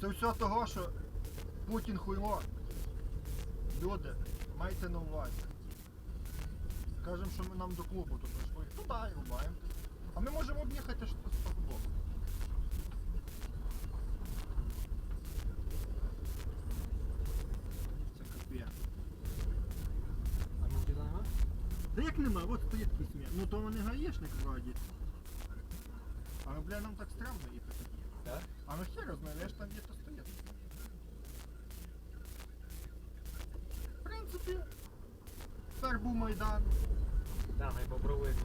Це все того, що Путін хуйло. Люди, майте на увазі. Кажемо, що ми нам до клубу тут прийшли. Туди і рубаємо. А ми можемо об'їхати що з того. Це капець. А ну біла нема? Та як нема, от стоїть такий сміх. Ну то вони гаєшник вроді. Але, бля, нам так стрімно їхати. Так? А ну хер знає, я ж там где-то стоїть. В принципі, тепер був Майдан. Да, попробуємо.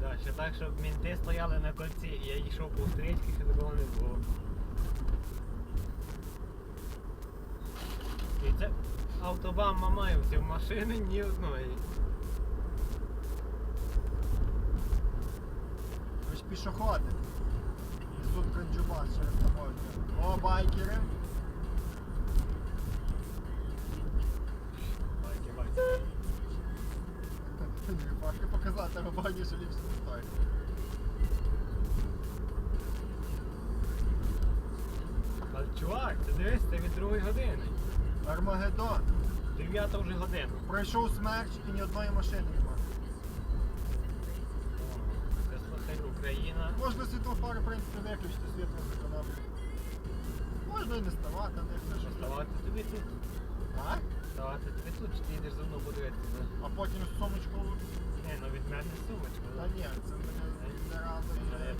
Да, ще так, щоб мінти стояли на кольці, я йшов по стрічці, ще такого не було. Це автобан Мамаївців машини ні одної. Ви ж пішоходи. Несуть канджубас через тобою. О, байкери. Бачите, бачите. Важко показати, ліпше стоїть. Але чувак, це дивись, це від другої години. Армагеддон. Дев'ята вже година. Пройшов смерч і ні одної машини немає. Слухай, Україна. Можна світлофори, в принципі, виключити світло законом. Можна і не ставати, не все що Ставати тобі тут. А? Ставати тобі тут, чи ти йдеш за мною подивитися. А потім сумочку. Ні, ну від мене сумочку. Та ні, це мене не радує,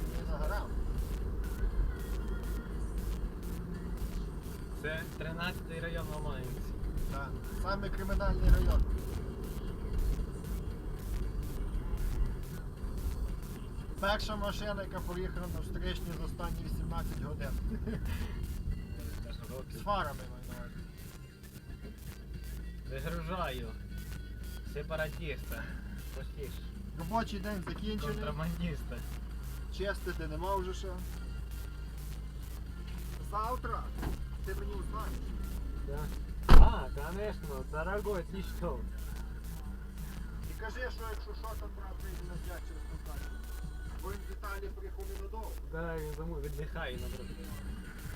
Це 13-й район Мамаївці. Так. Саме кримінальний район. Перша машина, яка поїхала на встречні за останні 18 годин. З фарами маю на. Вигружаю. Сепаратіста. Робочий день закінчений. Контрабандіста. Чистити нема вже що. Завтра. Да. А, конечно, дорогой, ты что? І кажи, що якщо що, там брат вийде на взять через контакт. Бо він в Італії приїхав ненадовго. Да, я думаю, віддихає на дорогу.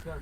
Все.